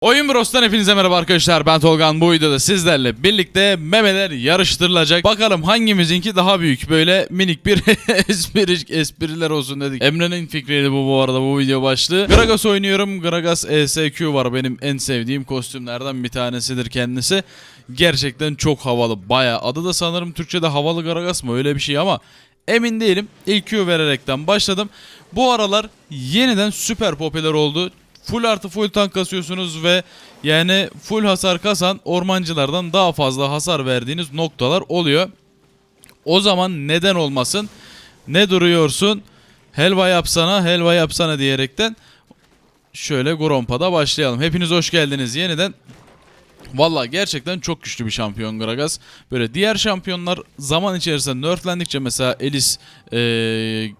Oyun Bros'tan hepinize merhaba arkadaşlar. Ben Tolgan. Bu videoda sizlerle birlikte memeler yarıştırılacak. Bakalım hangimizinki daha büyük. Böyle minik bir espri, espriler olsun dedik. Emre'nin fikriydi bu bu arada bu video başlığı. Gragas oynuyorum. Gragas ESQ var. Benim en sevdiğim kostümlerden bir tanesidir kendisi. Gerçekten çok havalı. Baya adı da sanırım Türkçe'de havalı Gragas mı öyle bir şey ama Emin değilim. İlk Q vererekten başladım. Bu aralar yeniden süper popüler oldu. Full artı full tank kasıyorsunuz ve yani full hasar kasan ormancılardan daha fazla hasar verdiğiniz noktalar oluyor. O zaman neden olmasın? Ne duruyorsun? Helva yapsana, helva yapsana diyerekten şöyle Grompa'da başlayalım. Hepiniz hoş geldiniz yeniden. Valla gerçekten çok güçlü bir şampiyon Gragas. Böyle diğer şampiyonlar zaman içerisinde nerflendikçe mesela Elis eee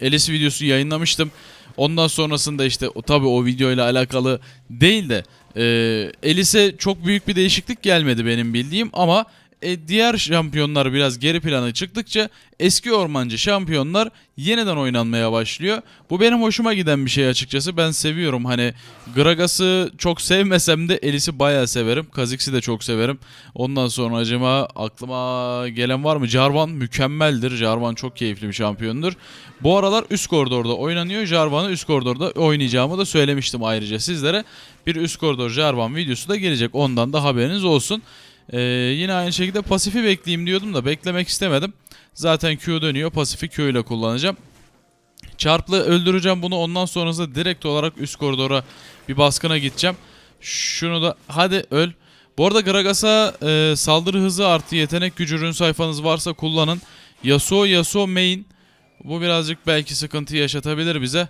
Elis videosu yayınlamıştım. Ondan sonrasında işte o tabii o videoyla alakalı değil de eee Elis'e çok büyük bir değişiklik gelmedi benim bildiğim ama e, diğer şampiyonlar biraz geri plana çıktıkça eski ormancı şampiyonlar yeniden oynanmaya başlıyor. Bu benim hoşuma giden bir şey açıkçası. Ben seviyorum hani Gragas'ı çok sevmesem de Elis'i bayağı severim. Kha'Zix'i de çok severim. Ondan sonra acaba aklıma gelen var mı? Jarvan mükemmeldir. Jarvan çok keyifli bir şampiyondur. Bu aralar üst koridorda oynanıyor. Jarvan'ı üst koridorda oynayacağımı da söylemiştim ayrıca sizlere. Bir üst koridor Jarvan videosu da gelecek. Ondan da haberiniz olsun. Ee, yine aynı şekilde pasifi bekleyeyim diyordum da beklemek istemedim. Zaten Q dönüyor. Pasifi Q ile kullanacağım. Çarplı öldüreceğim bunu. Ondan sonrasında direkt olarak üst koridora bir baskına gideceğim. Şunu da hadi öl. Bu arada Gragas'a e, saldırı hızı artı yetenek gücü ürün sayfanız varsa kullanın. Yasuo Yasuo main. Bu birazcık belki sıkıntı yaşatabilir bize.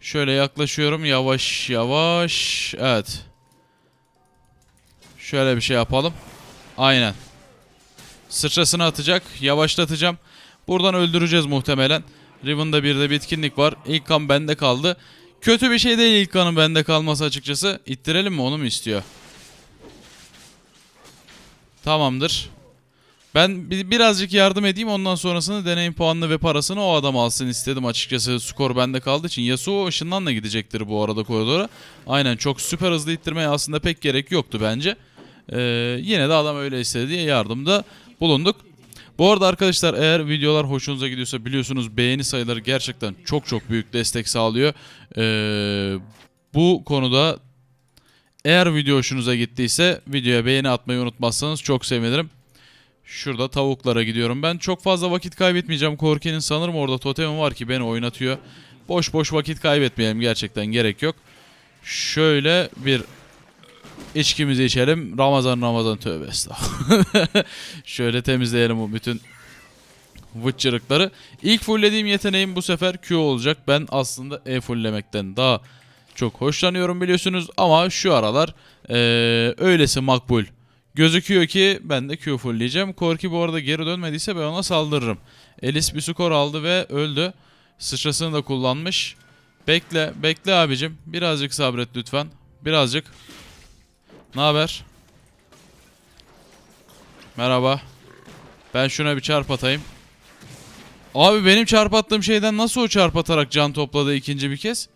Şöyle yaklaşıyorum yavaş yavaş. Evet. Şöyle bir şey yapalım. Aynen. Sıçrasını atacak. Yavaşlatacağım. Buradan öldüreceğiz muhtemelen. Riven'da bir de bitkinlik var. İlk kan bende kaldı. Kötü bir şey değil ilk kanın bende kalması açıkçası. İttirelim mi onu mu istiyor? Tamamdır. Ben bi- birazcık yardım edeyim ondan sonrasını deneyim puanını ve parasını o adam alsın istedim açıkçası. Skor bende kaldığı için. Yasuo ışından da gidecektir bu arada koridora. Aynen çok süper hızlı ittirmeye aslında pek gerek yoktu bence. Ee, yine de adam öyle istedi diye yardımda bulunduk. Bu arada arkadaşlar eğer videolar hoşunuza gidiyorsa biliyorsunuz beğeni sayıları gerçekten çok çok büyük destek sağlıyor. Ee, bu konuda eğer video hoşunuza gittiyse videoya beğeni atmayı unutmazsanız çok sevinirim. Şurada tavuklara gidiyorum ben. Çok fazla vakit kaybetmeyeceğim. Korki'nin sanırım orada totemi var ki beni oynatıyor. Boş boş vakit kaybetmeyelim gerçekten gerek yok. Şöyle bir içkimizi içelim. Ramazan Ramazan tövbe. Şöyle temizleyelim bu bütün vıçırıkları. İlk fulllediğim yeteneğim bu sefer Q olacak. Ben aslında E fulllemekten daha çok hoşlanıyorum biliyorsunuz. Ama şu aralar eee öylesi makbul gözüküyor ki ben de Q fullleyeceğim. Korki bu arada geri dönmediyse ben ona saldırırım. Elis bir skor aldı ve öldü. Sıçrasını da kullanmış. Bekle, bekle abicim. Birazcık sabret lütfen. Birazcık. Ne haber? Merhaba. Ben şuna bir çarp atayım. Abi benim çarp attığım şeyden nasıl o çarp atarak can topladı ikinci bir kez?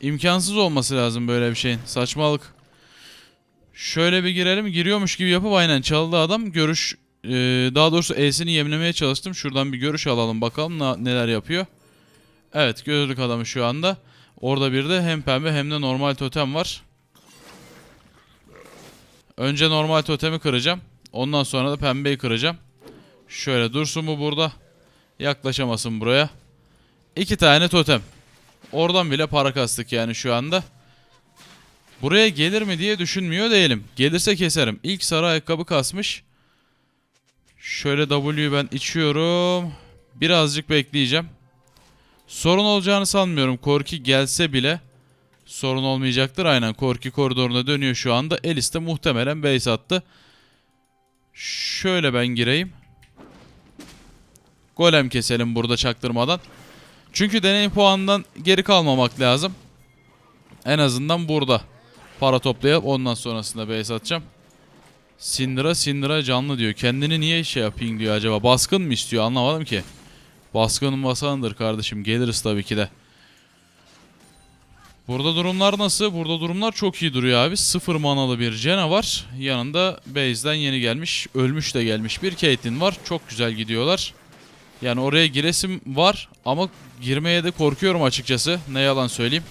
İmkansız olması lazım böyle bir şeyin. Saçmalık. Şöyle bir girelim. Giriyormuş gibi yapıp aynen çaldı adam. Görüş e, daha doğrusu E'sini yemlemeye çalıştım. Şuradan bir görüş alalım bakalım neler yapıyor. Evet gördük adamı şu anda. Orada bir de hem pembe hem de normal totem var. Önce normal totemi kıracağım. Ondan sonra da pembeyi kıracağım. Şöyle dursun mu burada? Yaklaşamasın buraya. İki tane totem. Oradan bile para kastık yani şu anda. Buraya gelir mi diye düşünmüyor değilim. Gelirse keserim. İlk sarı ayakkabı kasmış. Şöyle W'yu ben içiyorum. Birazcık bekleyeceğim. Sorun olacağını sanmıyorum. Korki gelse bile sorun olmayacaktır. Aynen Korki koridoruna dönüyor şu anda. Elis de muhtemelen base attı. Şöyle ben gireyim. Golem keselim burada çaktırmadan. Çünkü deneyim puanından geri kalmamak lazım. En azından burada. Para toplayıp ondan sonrasında base atacağım. Syndra Syndra canlı diyor. Kendini niye şey yapayım diyor acaba. Baskın mı istiyor anlamadım ki. Baskının basanıdır kardeşim. Geliriz tabii ki de. Burada durumlar nasıl? Burada durumlar çok iyi duruyor abi. Sıfır manalı bir Jena var. Yanında base'den yeni gelmiş, ölmüş de gelmiş bir Caitlyn var. Çok güzel gidiyorlar. Yani oraya giresim var ama girmeye de korkuyorum açıkçası. Ne yalan söyleyeyim.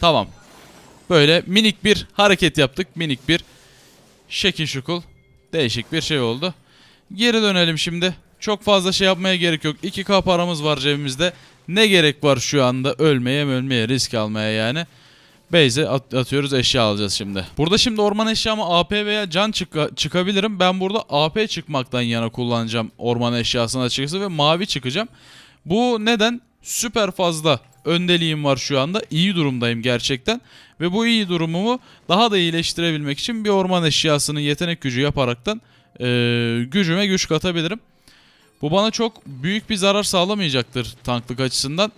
Tamam. Böyle minik bir hareket yaptık. Minik bir şekil şukul. Değişik bir şey oldu. Geri dönelim şimdi. Çok fazla şey yapmaya gerek yok. 2K paramız var cebimizde. Ne gerek var şu anda ölmeye ölmeye risk almaya yani. Base'e at- atıyoruz eşya alacağız şimdi. Burada şimdi orman eşyamı AP veya can çıka- çıkabilirim. Ben burada AP çıkmaktan yana kullanacağım orman eşyasını açıkçası ve mavi çıkacağım. Bu neden? Süper fazla öndeliğim var şu anda. İyi durumdayım gerçekten. Ve bu iyi durumumu daha da iyileştirebilmek için bir orman eşyasının yetenek gücü yaparaktan eee, gücüme güç katabilirim. Bu bana çok büyük bir zarar sağlamayacaktır tanklık açısından.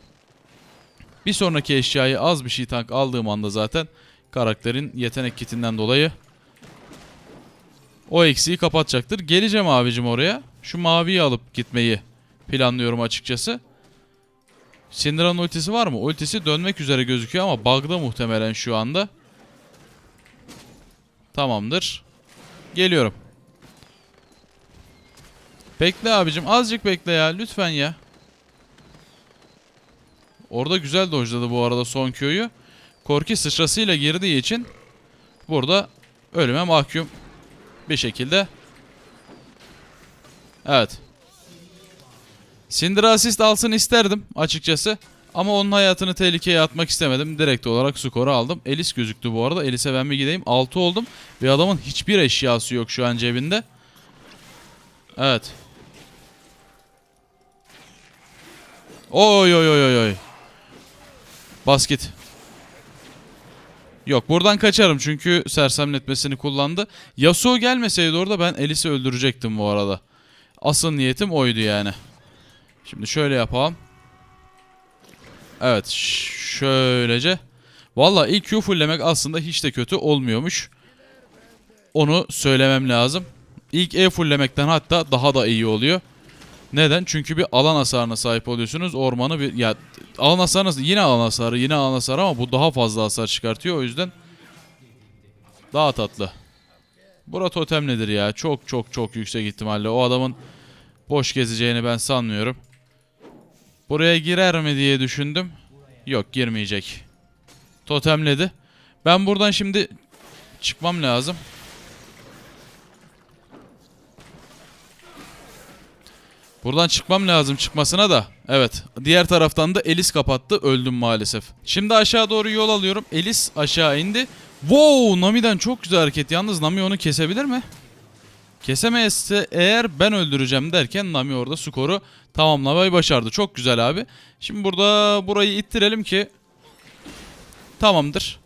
Bir sonraki eşyayı az bir şey tank aldığım anda zaten karakterin yetenek kitinden dolayı o eksiği kapatacaktır. Geleceğim abicim oraya. Şu maviyi alıp gitmeyi planlıyorum açıkçası. Syndra'nın ultisi var mı? Ultisi dönmek üzere gözüküyor ama bug'da muhtemelen şu anda. Tamamdır. Geliyorum. Bekle abicim azıcık bekle ya lütfen ya. Orada güzel dojladı bu arada son Q'yu. Korki sıçrasıyla girdiği için burada ölüme mahkum bir şekilde. Evet. Syndra asist alsın isterdim açıkçası. Ama onun hayatını tehlikeye atmak istemedim. Direkt olarak skoru aldım. Elis gözüktü bu arada. Elis'e ben bir gideyim. 6 oldum. Ve adamın hiçbir eşyası yok şu an cebinde. Evet. Oy oy oy oy. Basket. Yok buradan kaçarım çünkü sersemletmesini kullandı. Yasuo gelmeseydi orada ben Elis'i öldürecektim bu arada. Asıl niyetim oydu yani. Şimdi şöyle yapalım. Evet şöylece. Valla ilk Q fulllemek aslında hiç de kötü olmuyormuş. Onu söylemem lazım. İlk E fulllemekten hatta daha da iyi oluyor. Neden? Çünkü bir alan hasarına sahip oluyorsunuz. Ormanı bir ya alan hasarı yine alan hasarı, yine alan hasarı ama bu daha fazla hasar çıkartıyor. O yüzden daha tatlı. Bura totem nedir ya? Çok çok çok yüksek ihtimalle. O adamın boş gezeceğini ben sanmıyorum. Buraya girer mi diye düşündüm. Yok girmeyecek. Totemledi. Ben buradan şimdi çıkmam lazım. Buradan çıkmam lazım çıkmasına da. Evet. Diğer taraftan da Elis kapattı. Öldüm maalesef. Şimdi aşağı doğru yol alıyorum. Elis aşağı indi. Wow! Nami'den çok güzel hareket. Yalnız Nami onu kesebilir mi? Kesemezse eğer ben öldüreceğim derken Nami orada skoru tamamlamayı başardı. Çok güzel abi. Şimdi burada burayı ittirelim ki tamamdır.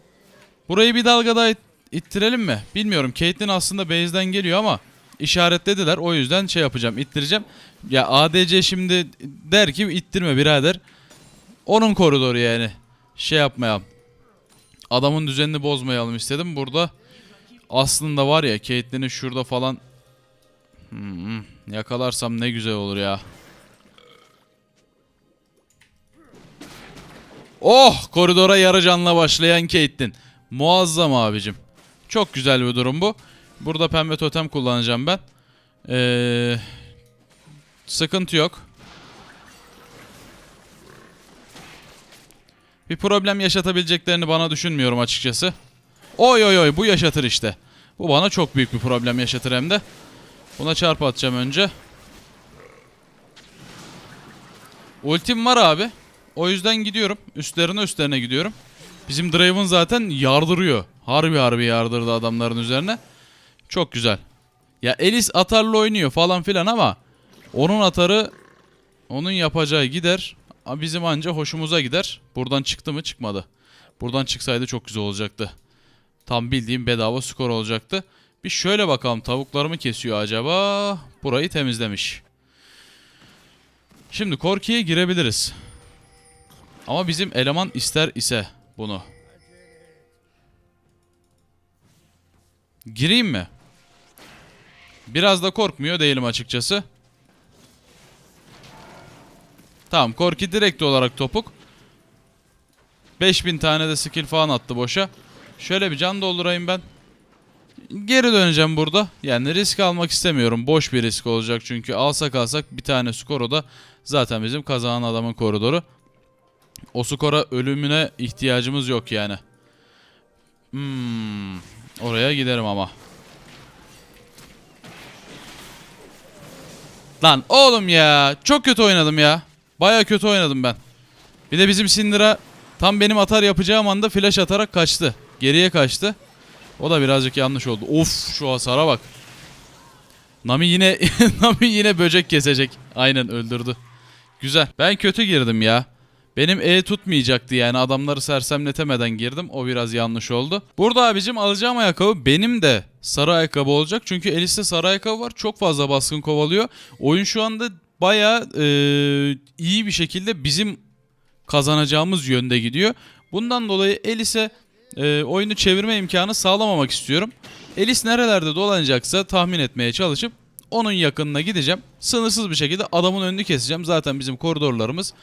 Burayı bir dalga daha it- ittirelim mi? Bilmiyorum. Caitlyn aslında base'den geliyor ama işaretlediler. O yüzden şey yapacağım, ittireceğim. Ya ADC şimdi der ki ittirme birader. Onun koridoru yani. Şey yapmayalım. Adamın düzenini bozmayalım istedim. Burada aslında var ya Caitlyn'i şurada falan Hmm, yakalarsam ne güzel olur ya. Oh koridora yarı canla başlayan Caitlyn. Muazzam abicim. Çok güzel bir durum bu. Burada pembe totem kullanacağım ben. Ee, sıkıntı yok. Bir problem yaşatabileceklerini bana düşünmüyorum açıkçası. Oy oy oy bu yaşatır işte. Bu bana çok büyük bir problem yaşatır hem de. Buna çarp atacağım önce. Ultim var abi. O yüzden gidiyorum. Üstlerine üstlerine gidiyorum. Bizim Draven zaten yardırıyor. Harbi harbi yardırdı adamların üzerine. Çok güzel. Ya Elis atarlı oynuyor falan filan ama onun atarı onun yapacağı gider. Bizim anca hoşumuza gider. Buradan çıktı mı çıkmadı. Buradan çıksaydı çok güzel olacaktı. Tam bildiğim bedava skor olacaktı. Bir şöyle bakalım tavukları mı kesiyor acaba? Burayı temizlemiş. Şimdi Korki'ye girebiliriz. Ama bizim eleman ister ise bunu. Gireyim mi? Biraz da korkmuyor değilim açıkçası. Tamam Korki direkt olarak topuk. 5000 tane de skill falan attı boşa. Şöyle bir can doldurayım ben. Geri döneceğim burada. Yani risk almak istemiyorum. Boş bir risk olacak çünkü alsak alsak bir tane skoru da zaten bizim kazanan adamın koridoru. O skora ölümüne ihtiyacımız yok yani. Hmm, oraya giderim ama. Lan oğlum ya. Çok kötü oynadım ya. Baya kötü oynadım ben. Bir de bizim Syndra tam benim atar yapacağım anda flash atarak kaçtı. Geriye kaçtı. O da birazcık yanlış oldu. Of şu hasara bak. Nami yine Nami yine böcek kesecek. Aynen öldürdü. Güzel. Ben kötü girdim ya. Benim E tutmayacaktı yani adamları sersemletemeden girdim. O biraz yanlış oldu. Burada abicim alacağım ayakkabı benim de sarı ayakkabı olacak. Çünkü Elis'te sarı ayakkabı var. Çok fazla baskın kovalıyor. Oyun şu anda baya iyi bir şekilde bizim kazanacağımız yönde gidiyor. Bundan dolayı Elis'e e, oyunu çevirme imkanı sağlamamak istiyorum. Elis nerelerde dolanacaksa tahmin etmeye çalışıp onun yakınına gideceğim. Sınırsız bir şekilde adamın önünü keseceğim. Zaten bizim koridorlarımız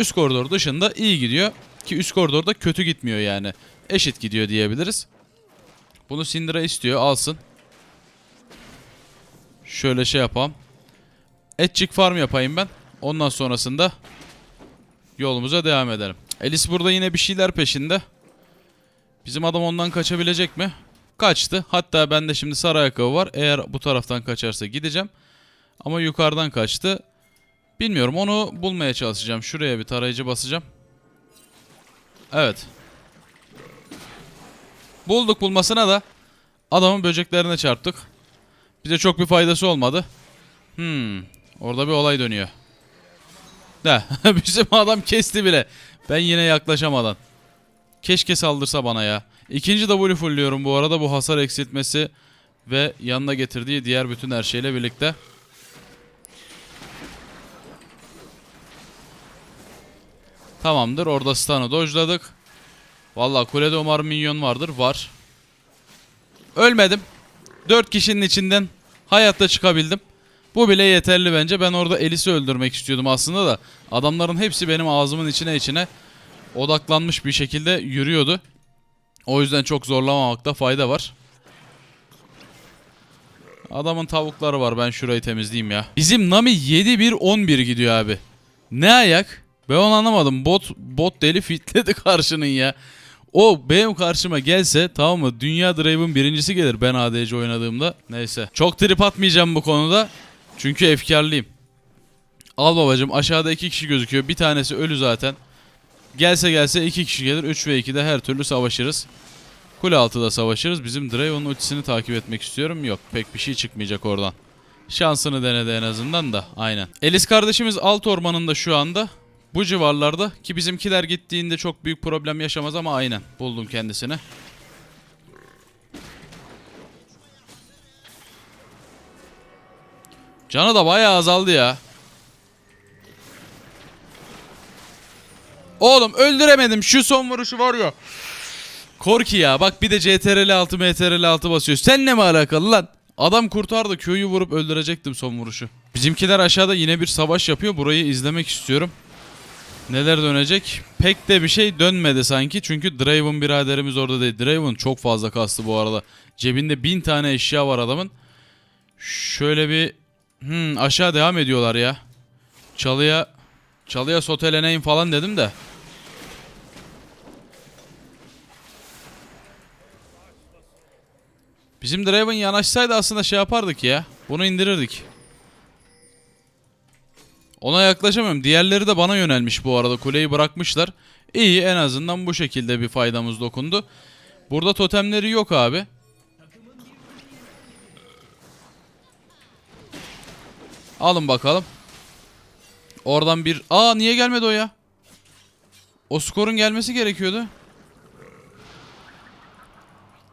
üst koridor dışında iyi gidiyor. Ki üst koridorda kötü gitmiyor yani. Eşit gidiyor diyebiliriz. Bunu Syndra istiyor alsın. Şöyle şey yapalım. Etçik farm yapayım ben. Ondan sonrasında yolumuza devam edelim. Elis burada yine bir şeyler peşinde. Bizim adam ondan kaçabilecek mi? Kaçtı. Hatta bende şimdi sarı ayakkabı var. Eğer bu taraftan kaçarsa gideceğim. Ama yukarıdan kaçtı. Bilmiyorum onu bulmaya çalışacağım. Şuraya bir tarayıcı basacağım. Evet. Bulduk bulmasına da adamın böceklerine çarptık. Bize çok bir faydası olmadı. Hmm. Orada bir olay dönüyor. De bizim adam kesti bile. Ben yine yaklaşamadan. Keşke saldırsa bana ya. İkinci W fullliyorum bu arada bu hasar eksiltmesi ve yanına getirdiği diğer bütün her şeyle birlikte. Tamamdır orada stun'ı dojladık. Valla kulede umarım minyon vardır. Var. Ölmedim. 4 kişinin içinden hayatta çıkabildim. Bu bile yeterli bence. Ben orada Elis'i öldürmek istiyordum aslında da. Adamların hepsi benim ağzımın içine içine odaklanmış bir şekilde yürüyordu. O yüzden çok zorlamamakta fayda var. Adamın tavukları var. Ben şurayı temizleyeyim ya. Bizim Nami 7-1-11 gidiyor abi. Ne ayak? Ben onu anlamadım. Bot bot deli fitledi karşının ya. O benim karşıma gelse tamam mı? Dünya Drive'ın birincisi gelir ben ADC oynadığımda. Neyse. Çok trip atmayacağım bu konuda. Çünkü efkarlıyım. Al babacım aşağıda iki kişi gözüküyor. Bir tanesi ölü zaten. Gelse gelse iki kişi gelir. 3 ve 2'de her türlü savaşırız. Kule altıda savaşırız. Bizim Draven'ın ultisini takip etmek istiyorum. Yok pek bir şey çıkmayacak oradan. Şansını denedi en azından da. Aynen. Elis kardeşimiz alt ormanında şu anda. Bu civarlarda ki bizimkiler gittiğinde çok büyük problem yaşamaz ama aynen buldum kendisini. Canı da bayağı azaldı ya. Oğlum öldüremedim şu son vuruşu var ya. Korki ya bak bir de CTRL 6 MTRL 6 basıyor. Seninle mi alakalı lan? Adam kurtardı köyü vurup öldürecektim son vuruşu. Bizimkiler aşağıda yine bir savaş yapıyor. Burayı izlemek istiyorum. Neler dönecek? Pek de bir şey dönmedi sanki. Çünkü Draven biraderimiz orada değil. Draven çok fazla kastı bu arada. Cebinde bin tane eşya var adamın. Şöyle bir... Hmm, aşağı devam ediyorlar ya. Çalıya... Çalıya soteleneyin falan dedim de. Bizim Draven yanaşsaydı aslında şey yapardık ya. Bunu indirirdik. Ona yaklaşamıyorum. Diğerleri de bana yönelmiş bu arada. Kuleyi bırakmışlar. İyi en azından bu şekilde bir faydamız dokundu. Burada totemleri yok abi. Alın bakalım. Oradan bir... Aa niye gelmedi o ya? O skorun gelmesi gerekiyordu.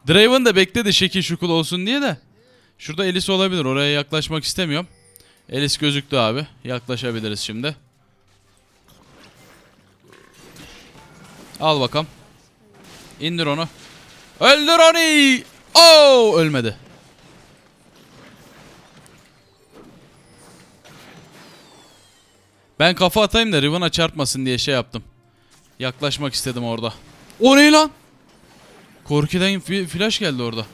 Draven de bekledi şekil şukul olsun diye de. Şurada Elis olabilir. Oraya yaklaşmak istemiyorum. Elis gözüktü abi. Yaklaşabiliriz şimdi. Al bakalım. İndir onu. Öldür onu. Oo, ölmedi. Ben kafa atayım da Riven'a çarpmasın diye şey yaptım. Yaklaşmak istedim orada. O ne lan? Korki'den flash geldi orada.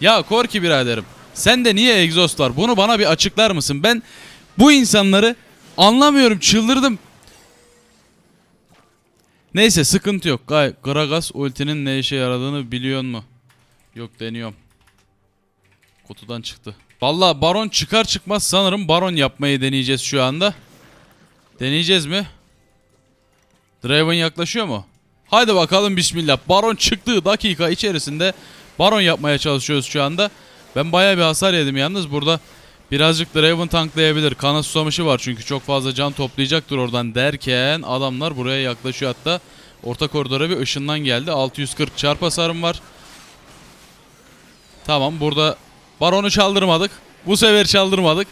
Ya Korki biraderim. Sende niye egzoz var? Bunu bana bir açıklar mısın? Ben bu insanları anlamıyorum. Çıldırdım. Neyse sıkıntı yok. Gay Gragas ultinin ne işe yaradığını biliyor mu? Yok deniyorum. Kutudan çıktı. Vallahi baron çıkar çıkmaz sanırım baron yapmayı deneyeceğiz şu anda. Deneyeceğiz mi? Draven yaklaşıyor mu? Haydi bakalım bismillah. Baron çıktığı dakika içerisinde baron yapmaya çalışıyoruz şu anda. Ben bayağı bir hasar yedim yalnız burada birazcık Draven tanklayabilir. Kana susamışı var çünkü çok fazla can toplayacaktır oradan derken adamlar buraya yaklaşıyor hatta. Orta koridora bir ışından geldi. 640 çarp hasarım var. Tamam burada baronu çaldırmadık. Bu sefer çaldırmadık.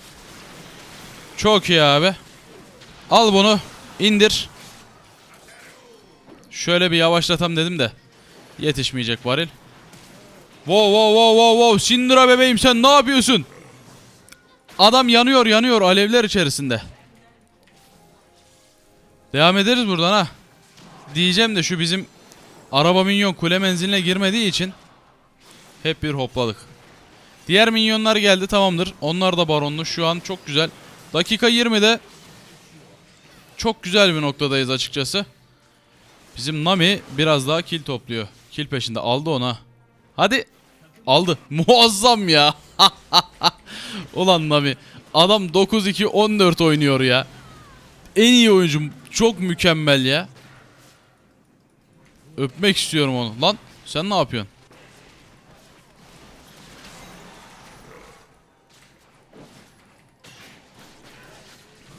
Çok iyi abi. Al bunu indir. Şöyle bir yavaşlatam dedim de yetişmeyecek varil. Wow wow wow wow wow Sindira bebeğim sen ne yapıyorsun? Adam yanıyor yanıyor alevler içerisinde. Devam ederiz buradan ha. Diyeceğim de şu bizim araba minyon kule menziline girmediği için hep bir hopladık. Diğer minyonlar geldi tamamdır. Onlar da baronlu şu an çok güzel. Dakika 20'de çok güzel bir noktadayız açıkçası. Bizim Nami biraz daha kill topluyor. Kill peşinde aldı ona. Hadi. Aldı. Muazzam ya. Ulan Nami. Adam 9-2-14 oynuyor ya. En iyi oyuncum. Çok mükemmel ya. Öpmek istiyorum onu. Lan sen ne yapıyorsun?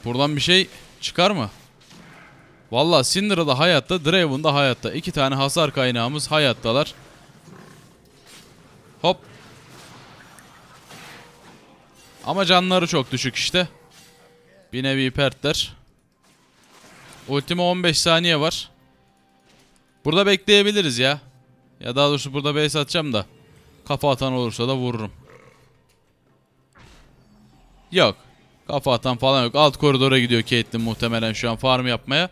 Buradan bir şey çıkar mı? Valla Syndra da hayatta, Draven da hayatta. İki tane hasar kaynağımız hayattalar. Ama canları çok düşük işte. Bir nevi pertler. Ultime 15 saniye var. Burada bekleyebiliriz ya. Ya daha doğrusu burada base atacağım da. Kafa atan olursa da vururum. Yok. Kafa atan falan yok. Alt koridora gidiyor Caitlyn muhtemelen şu an farm yapmaya.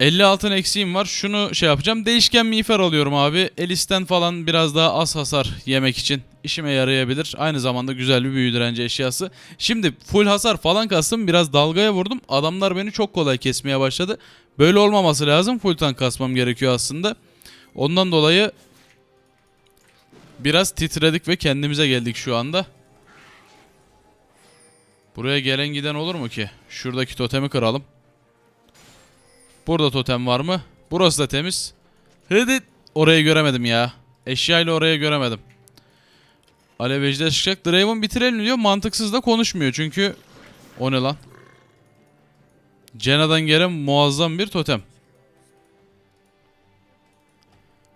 50 altın eksiğim var. Şunu şey yapacağım. Değişken miğfer alıyorum abi. Elis'ten falan biraz daha az hasar yemek için işime yarayabilir. Aynı zamanda güzel bir büyü direnci eşyası. Şimdi full hasar falan kastım. Biraz dalgaya vurdum. Adamlar beni çok kolay kesmeye başladı. Böyle olmaması lazım. Full tank kasmam gerekiyor aslında. Ondan dolayı biraz titredik ve kendimize geldik şu anda. Buraya gelen giden olur mu ki? Şuradaki totemi kıralım. Burada totem var mı? Burası da temiz. Hadi. Orayı göremedim ya. Eşyayla oraya göremedim. Alev ejder çıkacak. Draven bitirelim diyor. Mantıksız da konuşmuyor çünkü... O ne lan? Cena'dan gelen muazzam bir totem.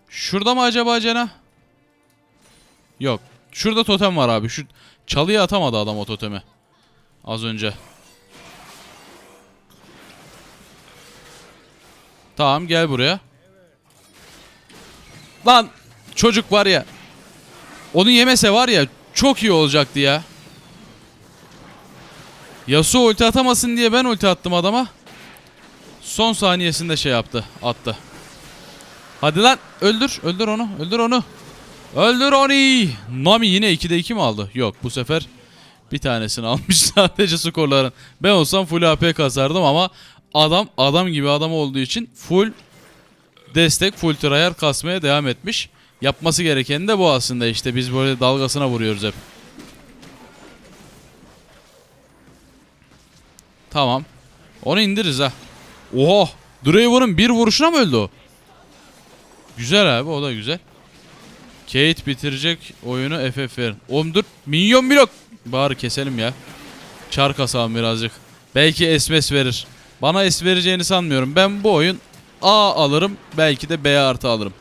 Şurada mı acaba Cena? Yok. Şurada totem var abi. Şu çalıya atamadı adam o totemi. Az önce. Tamam gel buraya. Lan çocuk var ya. Onu yemese var ya çok iyi olacaktı ya. Yasuo ulti atamasın diye ben ulti attım adama. Son saniyesinde şey yaptı. Attı. Hadi lan öldür. Öldür onu. Öldür onu. Öldür onu. Nami yine 2'de 2 mi aldı? Yok bu sefer bir tanesini almış sadece skorların. Ben olsam full AP kasardım ama adam adam gibi adam olduğu için full destek full tryhard kasmaya devam etmiş. Yapması gereken de bu aslında işte biz böyle dalgasına vuruyoruz hep. Tamam. Onu indiririz ha. Oha! Draven'ın bir vuruşuna mı öldü o? Güzel abi o da güzel. Kate bitirecek oyunu FF verin. Oğlum dur. Minyon blok. Bari keselim ya. Çar kasalım birazcık. Belki SMS verir. Bana S vereceğini sanmıyorum. Ben bu oyun A alırım. Belki de B artı alırım.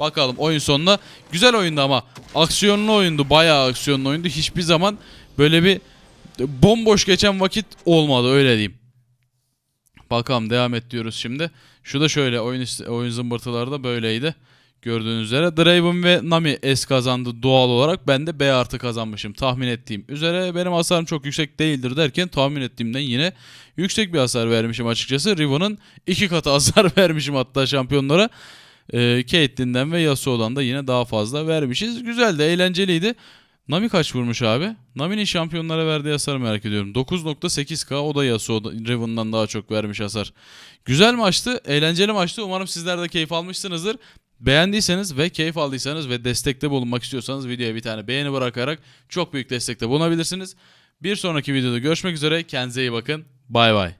Bakalım oyun sonuna. Güzel oyundu ama. Aksiyonlu oyundu. Bayağı aksiyonlu oyundu. Hiçbir zaman böyle bir bomboş geçen vakit olmadı öyle diyeyim. Bakalım devam et diyoruz şimdi. Şu da şöyle oyun, oyun zımbırtıları da böyleydi. Gördüğünüz üzere Draven ve Nami S kazandı doğal olarak. Ben de B artı kazanmışım tahmin ettiğim üzere. Benim hasarım çok yüksek değildir derken tahmin ettiğimden yine yüksek bir hasar vermişim açıkçası. Riven'ın iki katı hasar vermişim hatta şampiyonlara. Ee, Caitlyn'den ve Yasuo'dan da yine daha fazla vermişiz. Güzeldi, eğlenceliydi. Nami kaç vurmuş abi? Nami'nin şampiyonlara verdiği hasarı merak ediyorum. 9.8k o da Yasuo Riven'dan daha çok vermiş hasar. Güzel maçtı, eğlenceli maçtı. Umarım sizler de keyif almışsınızdır. Beğendiyseniz ve keyif aldıysanız ve destekte bulunmak istiyorsanız videoya bir tane beğeni bırakarak çok büyük destekte bulunabilirsiniz. Bir sonraki videoda görüşmek üzere. Kendinize iyi bakın. Bay bay.